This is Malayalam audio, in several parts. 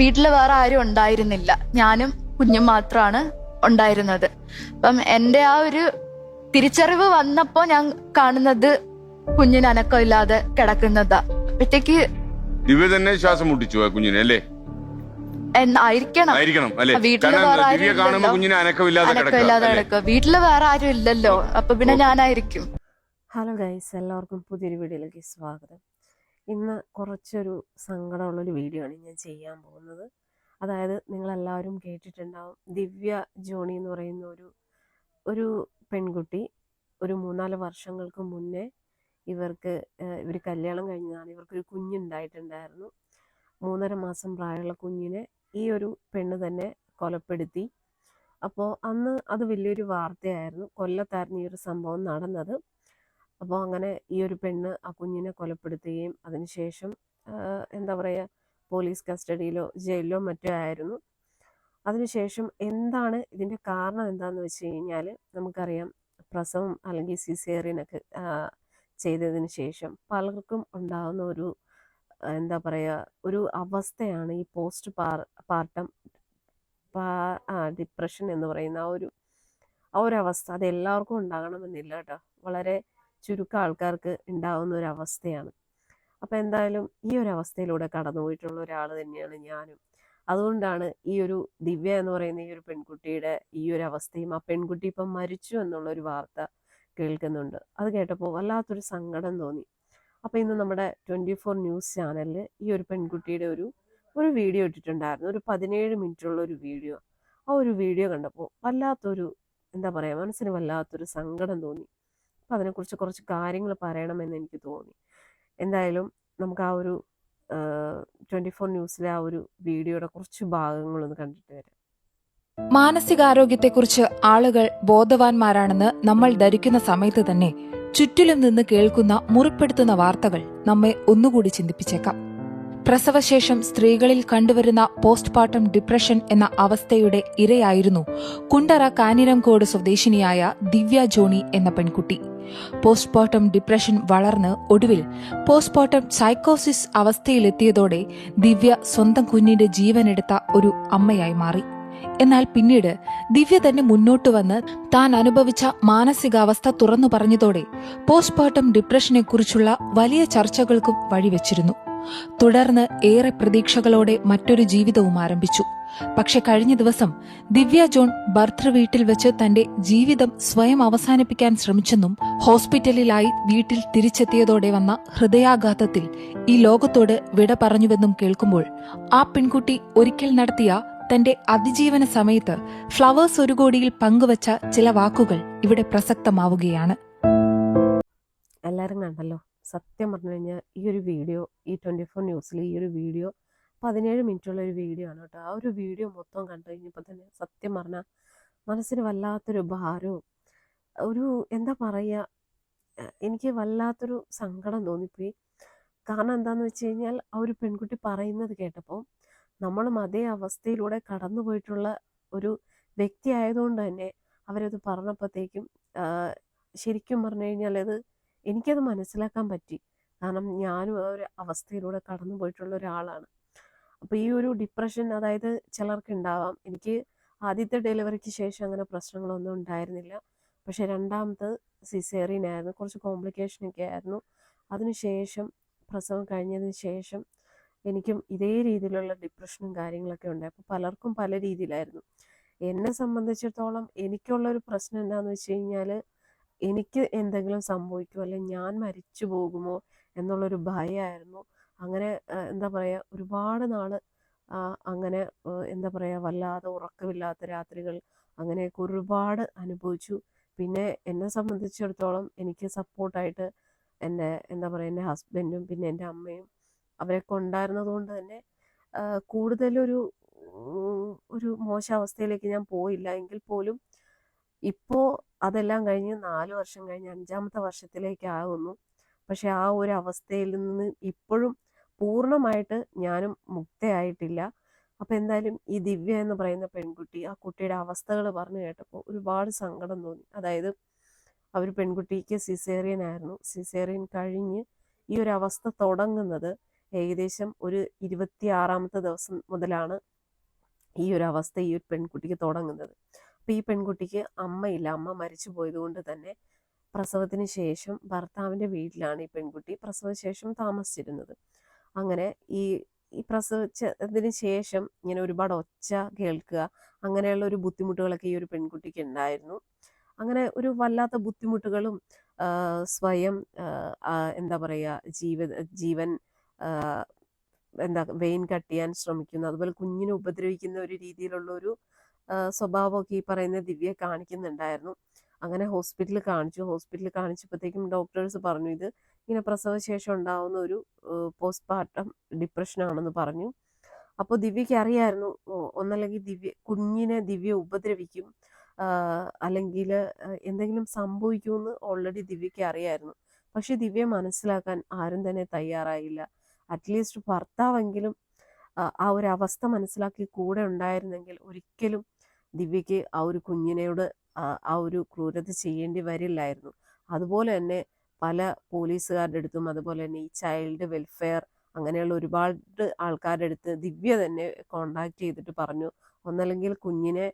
വീട്ടിൽ വേറെ ആരും ഉണ്ടായിരുന്നില്ല. ഞാനും കുഞ്ഞും മാത്രമാണ് ഉണ്ടായിരുന്നത്. അപ്പം എന്റെ ആ ഒരു തിരിച്ചറിവ് വന്നപ്പോൾ ഞാൻ കാണുന്നത് കുഞ്ഞിന് അനക്കമില്ലാതെ കിടക്കുന്നതാ. അപ്പോഴത്തേക്ക് ദിവ്യ തന്നെ ശ്വാസം മുട്ടിച്ചു കുഞ്ഞിനെ അല്ലേ? ആയിരിക്കണം. വീട്ടിൽ കാരണം വേറെ ആരും അനക്കമില്ലാതെ വീട്ടിൽ വേറെ ആരും ഇല്ലല്ലോ. അപ്പൊ പിന്നെ ഞാനായിരിക്കും. ഹലോ ഗൈസ് എല്ലാവർക്കും പുതിയൊരു വീഡിയോയിലേക്ക് സ്വാഗതം. ഇന്ന് കുറച്ചൊരു സങ്കടമുള്ളൊരു വീഡിയോ ആണ് ഞാൻ ചെയ്യാൻ പോകുന്നത്. അതായത് നിങ്ങളെല്ലാവരും കേട്ടിട്ടുണ്ടാവും ദിവ്യ ജോണി എന്ന് പറയുന്ന ഒരു ഒരു പെൺകുട്ടി ഒരു മൂന്നാൽ വർഷങ്ങൾക്ക് മുന്നേ ഇവർക്ക് ഇവർ കല്യാണം കഴിഞ്ഞതാണ്. ഇവർക്കൊരു കുഞ്ഞുണ്ടായിട്ടുണ്ടായിരുന്നു. മൂന്നര മാസം പ്രായമുള്ള കുഞ്ഞിനെ ഈ ഒരു പെണ്ണ് തന്നെ കൊലപ്പെടുത്തി. അപ്പോൾ അന്ന് അത് വലിയൊരു വാർത്തയായിരുന്നു. കൊല്ലത്തായിരുന്നു ഈ ഒരു സംഭവം നടന്നത്. അപ്പോൾ അങ്ങനെ ഈ ഒരു പെണ്ണ് ആ കുഞ്ഞിനെ കൊലപ്പെടുത്തുകയും അതിനുശേഷം എന്താ പറയുക പോലീസ് കസ്റ്റഡിയിലോ ജയിലിലോ മറ്റോ ആയിരുന്നു. അതിനുശേഷം എന്താണ് ഇതിന്റെ കാരണം എന്താണെന്ന് വെച്ച് കഴിഞ്ഞാൽ നമുക്കറിയാം പ്രസവം അല്ലെങ്കിൽ സിസേറിയനൊക്കെ ചെയ്തതിന് ശേഷം പലർക്കും ഉണ്ടാകുന്ന ഒരു എന്താ പറയുക ഒരു അവസ്ഥയാണ് ഈ പോസ്റ്റ് പാർ പാർട്ടം ഡിപ്രഷൻ എന്ന് പറയുന്ന ആ ഒരു ആ ഒരു അവസ്ഥ. അത് എല്ലാവർക്കും ഉണ്ടാകണമെന്നില്ല കേട്ടോ. വളരെ ചുരുക്കം ആൾക്കാർക്ക് ഉണ്ടാവുന്ന ഒരു അവസ്ഥയാണ്. അപ്പോൾ എന്തായാലും ഈ ഒരു അവസ്ഥയിലൂടെ കടന്നുപോയിട്ടുള്ള ഒരാൾ തന്നെയാണ് ഞാനും. അതുകൊണ്ടാണ് ഈ ഒരു ദിവ്യ എന്ന് പറയുന്ന ഈ ഒരു പെൺകുട്ടിയുടെ ഈ ഒരു അവസ്ഥയും ആ പെൺകുട്ടി ഇപ്പം മരിച്ചു എന്നുള്ള ഒരു വാർത്ത കേൾക്കുന്നുണ്ട്. അത് കേട്ടപ്പോൾ വല്ലാത്തൊരു സങ്കടം തോന്നി. അപ്പോൾ ഇന്ന് നമ്മുടെ ട്വന്റി ഫോർ ന്യൂസ് ചാനലിൽ ഈ ഒരു പെൺകുട്ടിയുടെ ഒരു ഒരു വീഡിയോ ഇട്ടിട്ടുണ്ടായിരുന്നു. ഒരു പതിനേഴ് മിനിറ്റുള്ള ഒരു വീഡിയോ. ആ ഒരു വീഡിയോ കണ്ടപ്പോൾ വല്ലാത്തൊരു എന്താ പറയുക മനസ്സിന് വല്ലാത്തൊരു സങ്കടം തോന്നി. അപ്പം അതിനെക്കുറിച്ച് കുറച്ച് കാര്യങ്ങൾ പറയണമെന്ന് എനിക്ക് തോന്നി. എന്തായാലും നമുക്ക് ആ ഒരു ട്വന്റി ഫോർ ന്യൂസിലെ ആ ഒരു വീഡിയോയുടെ കുറച്ച് ഭാഗങ്ങളൊന്ന് കണ്ടിട്ട് വരാം. മാനസികാരോഗ്യത്തെക്കുറിച്ച് ആളുകൾ ബോധവാന്മാരാണെന്ന് നമ്മൾ ധരിക്കുന്ന സമയത്ത് തന്നെ ചുറ്റിലും നിന്ന് കേൾക്കുന്ന മുറിപ്പെടുത്തുന്ന വാർത്തകൾ നമ്മെ ഒന്നുകൂടി ചിന്തിപ്പിച്ചേക്കാം. പ്രസവശേഷം സ്ത്രീകളിൽ കണ്ടുവരുന്ന പോസ്റ്റ്മോർട്ടം ഡിപ്രഷൻ എന്ന അവസ്ഥയുടെ ഇരയായിരുന്നു കുണ്ടറ കാനിരംകോട് സ്വദേശിനിയായ ദിവ്യ ജോണി എന്ന പെൺകുട്ടി. പോസ്റ്റ്മോർട്ടം ഡിപ്രഷൻ വളർന്ന് ഒടുവിൽ പോസ്റ്റ്മോർട്ടം സൈക്കോസിസ് അവസ്ഥയിലെത്തിയതോടെ ദിവ്യ സ്വന്തം കുഞ്ഞിന്റെ ജീവനെടുത്ത ഒരു അമ്മയായി മാറി. എന്നാൽ പിന്നീട് ദിവ്യ തന്നെ മുന്നോട്ട് വന്ന് താൻ അനുഭവിച്ച മാനസികാവസ്ഥ തുറന്നു പറഞ്ഞതോടെ പോസ്റ്റ്മോർട്ടം ഡിപ്രഷനെക്കുറിച്ചുള്ള വലിയ ചർച്ചകൾക്കും വഴിവെച്ചിരുന്നു. തുടർന്ന് ഏറെ പ്രതീക്ഷകളോടെ മറ്റൊരു ജീവിതവും ആരംഭിച്ചു. പക്ഷെ കഴിഞ്ഞ ദിവസം ദിവ്യ ജോൺ ഭർത്തൃ വീട്ടിൽ വെച്ച് തന്റെ ജീവിതം സ്വയം അവസാനിപ്പിക്കാൻ ശ്രമിച്ചെന്നും ഹോസ്പിറ്റലിലായി വീട്ടിൽ തിരിച്ചെത്തിയതോടെ വന്ന ഹൃദയാഘാതത്തിൽ ഈ ലോകത്തോട് വിട പറഞ്ഞുവെന്നും കേൾക്കുമ്പോൾ ആ പെൺകുട്ടി ഒരിക്കൽ നടത്തിയ തന്റെ അതിജീവന സമയത്ത് ഫ്ലവേഴ്സ് ഒരു കോടിയിൽ പങ്കുവച്ച ചില വാക്കുകൾ ഇവിടെ പ്രസക്തമാവുകയാണ്. എല്ലാവരും കണ്ടല്ലോ. സത്യം പറഞ്ഞു കഴിഞ്ഞാൽ ഈ ഒരു വീഡിയോ ഈ ട്വന്റി ഫോർ ന്യൂസിൽ ഈ ഒരു വീഡിയോ പതിനേഴ് മിനിറ്റുള്ള ഒരു വീഡിയോ ആണ് കേട്ടോ. ആ ഒരു വീഡിയോ മൊത്തം കണ്ടു കഴിഞ്ഞപ്പോൾ തന്നെ സത്യം പറഞ്ഞാൽ മനസ്സിന് വല്ലാത്തൊരു ഭാരവും ഒരു എന്താ പറയുക എനിക്ക് വല്ലാത്തൊരു സങ്കടം തോന്നിപ്പോയി. കാരണം എന്താന്ന് വെച്ച് കഴിഞ്ഞാൽ ആ ഒരു പെൺകുട്ടി പറയുന്നത് കേട്ടപ്പോൾ നമ്മളും അതേ അവസ്ഥയിലൂടെ കടന്നു പോയിട്ടുള്ള ഒരു വ്യക്തി ആയതുകൊണ്ട് തന്നെ അവരത് പറഞ്ഞപ്പോഴത്തേക്കും ശരിക്കും പറഞ്ഞു കഴിഞ്ഞാൽ അത് എനിക്കത് മനസ്സിലാക്കാൻ പറ്റി. കാരണം ഞാനും ആ ഒരു അവസ്ഥയിലൂടെ കടന്നു പോയിട്ടുള്ള ഒരാളാണ്. അപ്പോൾ ഈ ഒരു ഡിപ്രഷൻ അതായത് ചിലർക്ക് ഉണ്ടാവാം. എനിക്ക് ആദ്യത്തെ ഡെലിവറിക്ക് ശേഷം അങ്ങനെ പ്രശ്നങ്ങളൊന്നും ഉണ്ടായിരുന്നില്ല. പക്ഷെ രണ്ടാമത് സിസേറിയൻ ആയിരുന്നു. കുറച്ച് കോംപ്ലിക്കേഷനൊക്കെ ആയിരുന്നു. അതിനുശേഷം പ്രസവം കഴിഞ്ഞതിന് ശേഷം എനിക്കും ഇതേ രീതിയിലുള്ള ഡിപ്രഷനും കാര്യങ്ങളൊക്കെ ഉണ്ട് അപ്പോൾ പലർക്കും പല രീതിയിലായിരുന്നു. എന്നെ സംബന്ധിച്ചിടത്തോളം എനിക്കുള്ള ഒരു പ്രശ്നം എന്താണെന്ന് വെച്ച് കഴിഞ്ഞാൽ എനിക്ക് എന്തെങ്കിലും സംഭവിക്കുമോ അല്ലെങ്കിൽ ഞാൻ മരിച്ചു പോകുമോ എന്നുള്ളൊരു ഭയമായിരുന്നു അങ്ങനെ എന്താ പറയുക ഒരുപാട് നാൾ അങ്ങനെ എന്താ പറയുക വല്ലാതെ ഉറക്കമില്ലാത്ത രാത്രികൾ അങ്ങനെയൊക്കെ ഒരുപാട് അനുഭവിച്ചു. പിന്നെ എന്നെ സംബന്ധിച്ചിടത്തോളം എനിക്ക് സപ്പോർട്ടായിട്ട് എന്റെ എന്താ പറയുക എന്റെ ഹസ്ബൻഡും പിന്നെ എന്റെ അമ്മയും അവരൊക്കെ ഉണ്ടായിരുന്നത് കൊണ്ട് തന്നെ കൂടുതലൊരു ഒരു മോശ അവസ്ഥയിലേക്ക് ഞാൻ പോയില്ല. എങ്കിൽ പോലും ഇപ്പോൾ അതെല്ലാം കഴിഞ്ഞ് നാല് വർഷം കഴിഞ്ഞ് അഞ്ചാമത്തെ വർഷത്തിലേക്ക് ആകുന്നു. പക്ഷെ ആ ഒരു അവസ്ഥയിൽ നിന്ന് ഇപ്പോഴും പൂർണമായിട്ട് ഞാനും മുക്തയായിട്ടില്ല. അപ്പോൾ എന്തായാലും ഈ ദിവ്യ എന്ന് പറയുന്ന പെൺകുട്ടി ആ കുട്ടിയുടെ അവസ്ഥകൾ പറഞ്ഞു കേട്ടപ്പോൾ ഒരുപാട് സങ്കടം തോന്നി. അതായത് അവർ പെൺകുട്ടിക്ക് സിസേറിയൻ ആയിരുന്നു. സിസേറിയൻ കഴിഞ്ഞ് ഈ ഒരു അവസ്ഥ തുടങ്ങുന്നത് ഏകദേശം ഒരു ഇരുപത്തിയാറാമത്തെ ദിവസം മുതലാണ് ഈ ഒരു അവസ്ഥ ഈ ഒരു പെൺകുട്ടിക്ക് തുടങ്ങുന്നത്. അപ്പം ഈ പെൺകുട്ടിക്ക് അമ്മയില്ല. അമ്മ മരിച്ചു പോയതുകൊണ്ട് തന്നെ പ്രസവത്തിന് ശേഷം ഭർത്താവിന്റെ വീട്ടിലാണ് ഈ പെൺകുട്ടി പ്രസവശേഷം താമസിച്ചിരുന്നത്. അങ്ങനെ ഈ ഈ പ്രസവിച്ചതിന് ശേഷം ഇങ്ങനെ ഒരുപാട് ഒച്ച കേൾക്കുക അങ്ങനെയുള്ള ഒരു ബുദ്ധിമുട്ടുകളൊക്കെ ഈ ഒരു പെൺകുട്ടിക്ക് ഉണ്ടായിരുന്നു. അങ്ങനെ ഒരു വല്ലാത്ത ബുദ്ധിമുട്ടുകളും സ്വയം എന്താ പറയുക ജീവ ജീവൻ എന്താ വെയിൻ കട്ട് ചെയ്യാൻ ശ്രമിക്കുന്നു. അതുപോലെ കുഞ്ഞിനെ ഉപദ്രവിക്കുന്ന ഒരു രീതിയിലുള്ള ഒരു സ്വഭാവമൊക്കെ ഈ പറയുന്ന ദിവ്യ കാണിക്കുന്നുണ്ടായിരുന്നു. അങ്ങനെ ഹോസ്പിറ്റലിൽ കാണിച്ചു ഹോസ്പിറ്റലിൽ കാണിച്ചപ്പോഴത്തേക്കും ഡോക്ടേഴ്സ് പറഞ്ഞു ഇത് ഇങ്ങനെ പ്രസവശേഷം ഉണ്ടാവുന്ന ഒരു പോസ്റ്റ്മോർട്ടം ഡിപ്രഷനാണെന്ന് പറഞ്ഞു. അപ്പോൾ ദിവ്യക്ക് അറിയായിരുന്നു ഒന്നല്ലെങ്കിൽ ദിവ്യ കുഞ്ഞിനെ ദിവ്യ ഉപദ്രവിക്കും അല്ലെങ്കിൽ എന്തെങ്കിലും സംഭവിക്കുമെന്ന് ഓൾറെഡി ദിവ്യക്ക് അറിയായിരുന്നു. പക്ഷെ ദിവ്യ മനസ്സിലാക്കാൻ ആരും തന്നെ തയ്യാറായില്ല. അറ്റ്ലീസ്റ്റ് ഭർത്താവെങ്കിലും ആ, ഒരു അവസ്ഥ മനസ്സിലാക്കി കൂടെ ഉണ്ടായിരുന്നെങ്കിൽ ഒരിക്കലും ദിവ്യയ്ക്ക് ആ ഒരു കുഞ്ഞിനോട് ആ ഒരു ക്രൂരത ചെയ്യേണ്ടി വരില്ലായിരുന്നു. അതുപോലെ തന്നെ പല പോലീസുകാരുടെ അടുത്തും അതുപോലെ തന്നെ ഈ ചൈൽഡ് വെൽഫെയർ അങ്ങനെയുള്ള ഒരുപാട് ആൾക്കാരുടെ അടുത്ത് ദിവ്യ തന്നെ കോണ്ടാക്ട് ചെയ്തിട്ട് പറഞ്ഞു ഒന്നല്ലെങ്കിൽ കുഞ്ഞിനെ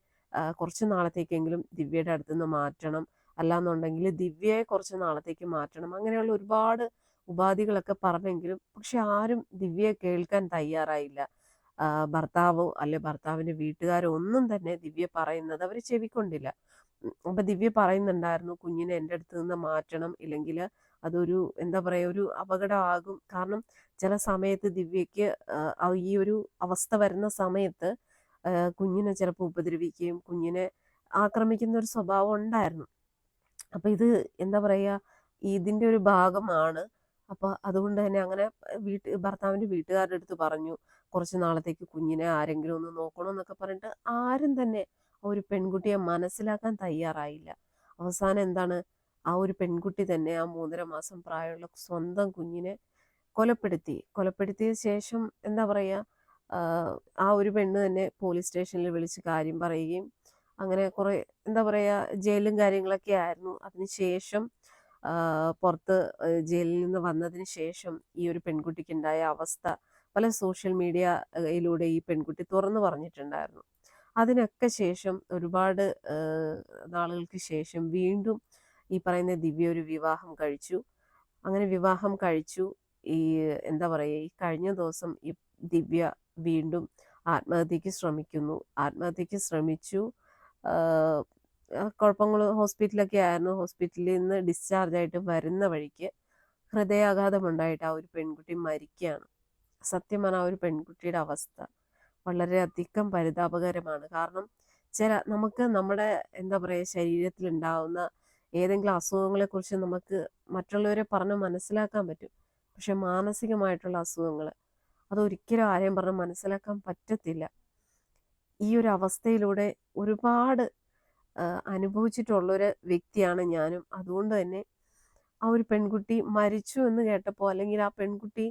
കുറച്ച് നാളത്തേക്കെങ്കിലും ദിവ്യയുടെ അടുത്ത് നിന്ന് മാറ്റണം. അല്ലാന്നുണ്ടെങ്കിൽ ദിവ്യയെ കുറച്ച് നാളത്തേക്ക് മാറ്റണം. അങ്ങനെയുള്ള ഒരുപാട് ഉപാധികളൊക്കെ പറഞ്ഞെങ്കിലും പക്ഷെ ആരും ദിവ്യയെ കേൾക്കാൻ തയ്യാറായില്ല. ഭർത്താവോ അല്ലെ ഭർത്താവിന്റെ വീട്ടുകാരോ ഒന്നും തന്നെ ദിവ്യ പറയുന്നത് അവർ ചെവിക്കൊണ്ടില്ല. അപ്പം ദിവ്യ പറയുന്നുണ്ടായിരുന്നു കുഞ്ഞിനെ എന്റെ അടുത്ത് നിന്ന് മാറ്റണം. ഇല്ലെങ്കിൽ അതൊരു എന്താ പറയുക ഒരു അപകടമാകും. കാരണം ചില സമയത്ത് ദിവ്യയ്ക്ക് ഈ ഒരു അവസ്ഥ വരുന്ന സമയത്ത് കുഞ്ഞിനെ ചിലപ്പോൾ ഉപദ്രവിക്കുകയും കുഞ്ഞിനെ ആക്രമിക്കുന്ന ഒരു സ്വഭാവം ഉണ്ടായിരുന്നു. അപ്പൊ ഇത് എന്താ പറയുക ഇതിന്റെ ഒരു ഭാഗമാണ് അപ്പൊ അതുകൊണ്ട് തന്നെ അങ്ങനെ വീട്ട് ഭർത്താവിന്റെ വീട്ടുകാരുടെ അടുത്ത് പറഞ്ഞു കുറച്ച് നാളത്തേക്ക് കുഞ്ഞിനെ ആരെങ്കിലും ഒന്ന് നോക്കണമെന്നൊക്കെ പറഞ്ഞിട്ട് ആരും തന്നെ ആ ഒരു പെൺകുട്ടിയെ മനസ്സിലാക്കാൻ തയ്യാറായില്ല. അവസാനം എന്താണ്? ആ ഒരു പെൺകുട്ടി തന്നെ ആ മൂന്നര മാസം പ്രായമുള്ള സ്വന്തം കുഞ്ഞിനെ കൊലപ്പെടുത്തി. കൊലപ്പെടുത്തിയ ശേഷം എന്താ പറയുക ആ ഒരു പെണ്ണ് തന്നെ പോലീസ് സ്റ്റേഷനിൽ വിളിച്ച് കാര്യം പറയുകയും അങ്ങനെ കുറേ എന്താ പറയുക ജയിലും കാര്യങ്ങളൊക്കെ ആയിരുന്നു. അതിന് ശേഷം ആഹ് പുറത്ത് ജയിലിൽ നിന്ന് വന്നതിന് ശേഷം ഈ ഒരു പെൺകുട്ടിക്ക് ഉണ്ടായ അവസ്ഥ പല സോഷ്യൽ മീഡിയയിലൂടെ ഈ പെൺകുട്ടി തുറന്നു പറഞ്ഞിട്ടുണ്ടായിരുന്നു. അതിനൊക്കെ ശേഷം ഒരുപാട് നാളുകൾക്ക് ശേഷം വീണ്ടും ഈ പറയുന്ന ദിവ്യ ഒരു വിവാഹം കഴിച്ചു. അങ്ങനെ വിവാഹം കഴിച്ചു. ഈ എന്താ പറയുക ഈ കഴിഞ്ഞ ദിവസം ഈ ദിവ്യ വീണ്ടും ആത്മഹത്യക്ക് ശ്രമിക്കുന്നു. ആത്മഹത്യക്ക് ശ്രമിച്ചു. കുഴപ്പങ്ങൾ ഹോസ്പിറ്റലൊക്കെ ആയിരുന്നു. ഹോസ്പിറ്റലിൽ നിന്ന് ഡിസ്ചാർജ് ആയിട്ട് വരുന്ന വഴിക്ക് ഹൃദയാഘാതം ഉണ്ടായിട്ട് ആ ഒരു പെൺകുട്ടി മരിക്കുകയാണ് സത്യമാണ് ആ ഒരു പെൺകുട്ടിയുടെ അവസ്ഥ വളരെ അധികം പരിതാപകരമാണ്. കാരണം ചില നമുക്ക് നമ്മുടെ എന്താ പറയുക ശരീരത്തിൽ ഉണ്ടാകുന്ന ഏതെങ്കിലും അസുഖങ്ങളെക്കുറിച്ച് നമുക്ക് മറ്റുള്ളവരെ പറഞ്ഞ് മനസ്സിലാക്കാൻ പറ്റും. പക്ഷെ മാനസികമായിട്ടുള്ള അസുഖങ്ങൾ അതൊരിക്കലും ആരെയും പറഞ്ഞ് മനസ്സിലാക്കാൻ പറ്റത്തില്ല. ഈ ഒരു അവസ്ഥയിലൂടെ ഒരുപാട് അനുഭവിച്ചിട്ടുള്ളൊരു വ്യക്തിയാണ് ഞാനും. അതുകൊണ്ട് തന്നെ ആ ഒരു പെൺകുട്ടി മരിച്ചു എന്ന് കേട്ടപ്പോൾ അല്ലെങ്കിൽ ആ പെൺകുട്ടി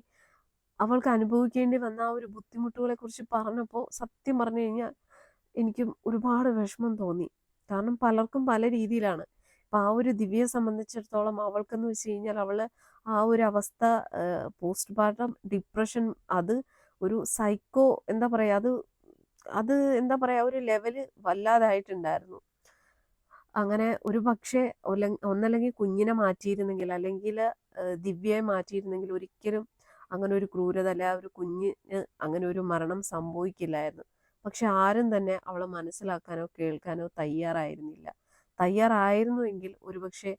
അവൾക്ക് അനുഭവിക്കേണ്ടി വന്ന ആ ഒരു ബുദ്ധിമുട്ടുകളെ കുറിച്ച് പറഞ്ഞപ്പോൾ സത്യം പറഞ്ഞു കഴിഞ്ഞാൽ എനിക്കും ഒരുപാട് വിഷമം തോന്നി. കാരണം പലർക്കും പല രീതിയിലാണ്. അപ്പം ആ ഒരു ദിവ്യയെ സംബന്ധിച്ചിടത്തോളം അവൾക്കെന്ന് വെച്ച് കഴിഞ്ഞാൽ അവൾ ആ ഒരു അവസ്ഥ പോസ്റ്റ് പാർട്ടം ഡിപ്രഷൻ അത് ഒരു സൈക്കോ എന്താ പറയുക അത് അത് എന്താ പറയുക ഒരു ലെവൽ വല്ലാതായിട്ടുണ്ടായിരുന്നു. അങ്ങനെ ഒരു പക്ഷേ ഒന്നല്ലെങ്കിൽ കുഞ്ഞിനെ മാറ്റിയിരുന്നെങ്കിൽ അല്ലെങ്കിൽ ദിവ്യയെ മാറ്റിയിരുന്നെങ്കിൽ ഒരിക്കലും അങ്ങനെ ഒരു ക്രൂരത അല്ല ഒരു കുഞ്ഞിന് അങ്ങനെ ഒരു മരണം സംഭവിക്കില്ലായിരുന്നു. പക്ഷെ ആരും തന്നെ അവളെ മനസ്സിലാക്കാനോ കേൾക്കാനോ തയ്യാറായിരുന്നില്ല. തയ്യാറായിരുന്നുവെങ്കിൽ ഒരുപക്ഷെ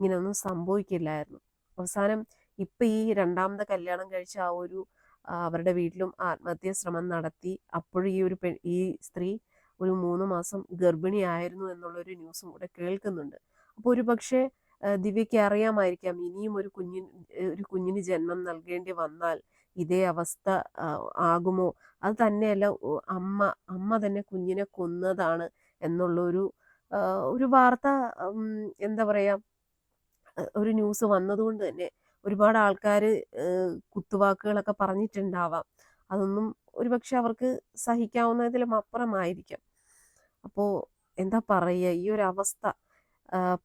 ഇങ്ങനെയൊന്നും സംഭവിക്കില്ലായിരുന്നു. അവസാനം ഇപ്പൊ ഈ രണ്ടാമത്തെ കല്യാണം കഴിച്ച ആ ഒരു അവരുടെ വീട്ടിലും ആത്മഹത്യാ ശ്രമം നടത്തി അപ്പോഴും ഈ ഒരു പെ ഈ സ്ത്രീ ഒരു മൂന്ന് മാസം ഗർഭിണിയായിരുന്നു എന്നുള്ളൊരു ന്യൂസും കൂടെ കേൾക്കുന്നുണ്ട്. അപ്പോൾ ഒരു പക്ഷേ ദിവ്യയ്ക്ക് അറിയാമായിരിക്കാം ഇനിയും ഒരു കുഞ്ഞിന് ഒരു കുഞ്ഞിന് ജന്മം നൽകേണ്ടി വന്നാൽ ഇതേ അവസ്ഥ ആകുമോ? അത് തന്നെയല്ല അമ്മ അമ്മ തന്നെ കുഞ്ഞിനെ കൊന്നതാണ് എന്നുള്ളൊരു ഒരു വാർത്ത എന്താ പറയാ ഒരു ന്യൂസ് വന്നതുകൊണ്ട് തന്നെ ഒരുപാട് ആൾക്കാർ കുത്തുവാക്കുകളൊക്കെ പറഞ്ഞിട്ടുണ്ടാവാം. അതൊന്നും ഒരുപക്ഷെ അവർക്ക് സഹിക്കാവുന്നതിലും അപ്പുറമായിരിക്കാം. അപ്പോൾ എന്താ പറയുക ഈ ഒരു അവസ്ഥ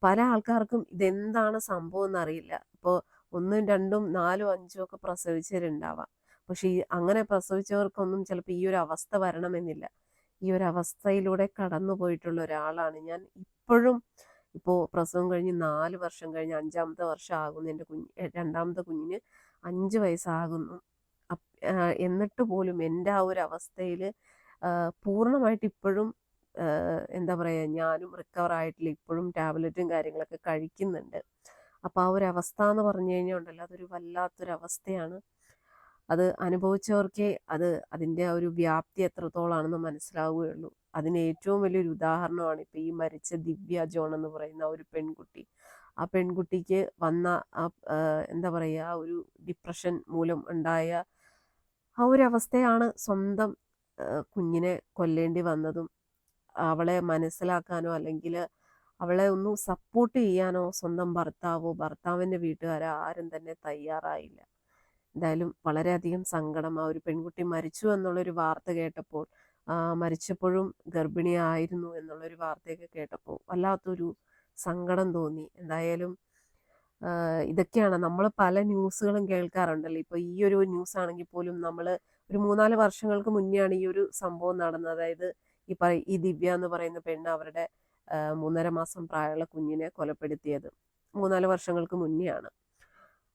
പല ആൾക്കാർക്കും ഇതെന്താണ് സംഭവം എന്നറിയില്ല. ഇപ്പോൾ ഒന്നും രണ്ടും നാലും അഞ്ചും ഒക്കെ പ്രസവിച്ചവരുണ്ടാവാം. പക്ഷെ ഈ അങ്ങനെ പ്രസവിച്ചവർക്കൊന്നും ചിലപ്പോൾ ഈ ഒരു അവസ്ഥ വരണമെന്നില്ല. ഈ ഒരു അവസ്ഥയിലൂടെ കടന്നു പോയിട്ടുള്ള ഒരാളാണ് ഞാൻ ഇപ്പോഴും. ഇപ്പോൾ പ്രസവം കഴിഞ്ഞ് നാല് വർഷം കഴിഞ്ഞ് അഞ്ചാമത്തെ വർഷം ആകുന്നു. എന്റെ കുഞ്ഞ് രണ്ടാമത്തെ കുഞ്ഞിന് അഞ്ച് വയസ്സാകുന്നു. എന്നിട്ട് പോലും എന്റെ ആ ഒരു അവസ്ഥയിൽ പൂർണമായിട്ട് ഇപ്പോഴും എന്താ പറയുക ഞാനും റിക്കവർ ആയിട്ടില്ല. ഇപ്പോഴും ടാബ്ലറ്റും കാര്യങ്ങളൊക്കെ കഴിക്കുന്നുണ്ട്. അപ്പോൾ ആ ഒരു അവസ്ഥ എന്ന് പറഞ്ഞു കഴിഞ്ഞാൽ ഉണ്ടല്ലോ അതൊരു വല്ലാത്തൊരവസ്ഥയാണ്. അത് അനുഭവിച്ചവർക്കേ അത് അതിന്റെ ആ ഒരു വ്യാപ്തി എത്രത്തോളാണെന്ന് മനസ്സിലാവുകയുള്ളൂ. അതിന് ഏറ്റവും വലിയൊരു ഉദാഹരണമാണ് ഇപ്പോൾ ഈ മരിച്ച ദിവ്യ ജോൺ എന്ന് പറയുന്ന ഒരു പെൺകുട്ടി. ആ പെൺകുട്ടിക്ക് വന്ന ആ, എന്താ പറയുക ആ ഒരു ഡിപ്രഷൻ മൂലം ഉണ്ടായ ആ ഒരു അവസ്ഥയാണ് സ്വന്തം കുഞ്ഞിനെ കൊല്ലേണ്ടി വന്നതും അവളെ മനസ്സിലാക്കാനോ അല്ലെങ്കിൽ അവളെ ഒന്ന് സപ്പോർട്ട് ചെയ്യാനോ സ്വന്തം ഭർത്താവോ ഭർത്താവിന്റെ വീട്ടുകാരോ ആരും തന്നെ തയ്യാറായില്ല. എന്തായാലും വളരെയധികം സങ്കടം. ആ ഒരു പെൺകുട്ടി മരിച്ചു എന്നുള്ളൊരു വാർത്ത കേട്ടപ്പോൾ മരിച്ചപ്പോഴും ഗർഭിണിയായിരുന്നു എന്നുള്ളൊരു വാർത്തയൊക്കെ കേട്ടപ്പോൾ വല്ലാത്തൊരു സങ്കടം തോന്നി. എന്തായാലും ഇതൊക്കെയാണ്. നമ്മൾ പല ന്യൂസുകളും കേൾക്കാറുണ്ടല്ലോ. ഇപ്പോൾ ഈ ഒരു ന്യൂസ് ആണെങ്കിൽ പോലും നമ്മൾ ഒരു മൂന്നാൽ വർഷങ്ങൾക്ക് മുന്നെയാണ് ഈ ഒരു സംഭവം നടന്നത്. അതായത് ഈ പറ ഈ ദിവ്യ എന്ന് പറയുന്ന പെണ്ണ് അവരുടെ മൂന്നര മാസം പ്രായമുള്ള കുഞ്ഞിനെ കൊലപ്പെടുത്തിയത്. മൂന്നാൽ വർഷങ്ങൾക്ക് മുന്നെയാണ്.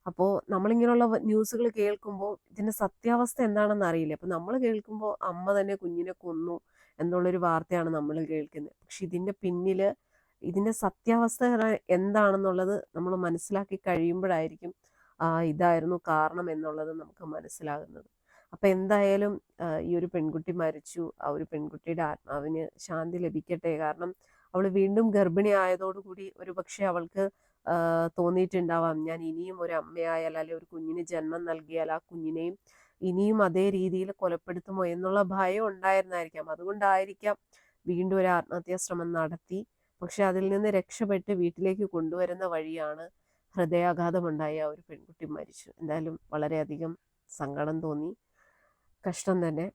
അപ്പോൾ നമ്മളിങ്ങനെയുള്ള ന്യൂസുകൾ കേൾക്കുമ്പോൾ ഇതിന്റെ സത്യാവസ്ഥ എന്താണെന്ന് അറിയില്ല. അപ്പോൾ നമ്മൾ കേൾക്കുമ്പോൾ അമ്മ തന്നെ കുഞ്ഞിനെ കൊന്നു എന്നുള്ളൊരു വാർത്തയാണ് നമ്മൾ കേൾക്കുന്നത്. പക്ഷെ ഇതിന്റെ പിന്നിൽ ഇതിന്റെ സത്യാവസ്ഥ എന്താണെന്നുള്ളത് നമ്മൾ മനസ്സിലാക്കി കഴിയുമ്പോഴായിരിക്കും ഇതായിരുന്നു കാരണം എന്നുള്ളത് നമുക്ക് മനസ്സിലാകുന്നത്. അപ്പം എന്തായാലും ഈ ഒരു പെൺകുട്ടി മരിച്ചു. ആ ഒരു പെൺകുട്ടിയുടെ ആത്മാവിന് ശാന്തി ലഭിക്കട്ടെ. കാരണം അവൾ വീണ്ടും ഗർഭിണി ആയതോടുകൂടി ഒരു പക്ഷേ അവൾക്ക് തോന്നിയിട്ടുണ്ടാവാം. ഞാൻ ഇനിയും ഒരു അമ്മയായാൽ അല്ലെങ്കിൽ ഒരു കുഞ്ഞിന് ജന്മം നൽകിയാൽ ആ കുഞ്ഞിനെയും ഇനിയും അതേ രീതിയിൽ കൊലപ്പെടുത്തുമോ എന്നുള്ള ഭയം ഉണ്ടായിരുന്നായിരിക്കാം. അതുകൊണ്ടായിരിക്കാം വീണ്ടും ഒരു ആത്മഹത്യാ ശ്രമം നടത്തി. പക്ഷെ അതിൽ നിന്ന് രക്ഷപ്പെട്ട് വീട്ടിലേക്ക് കൊണ്ടുവരുന്ന വഴിയാണ് ഹൃദയാഘാതമുണ്ടായ ആ ഒരു പെൺകുട്ടി മരിച്ചു. എന്തായാലും വളരെയധികം സങ്കടം തോന്നി. കഷ്ടം തന്നെ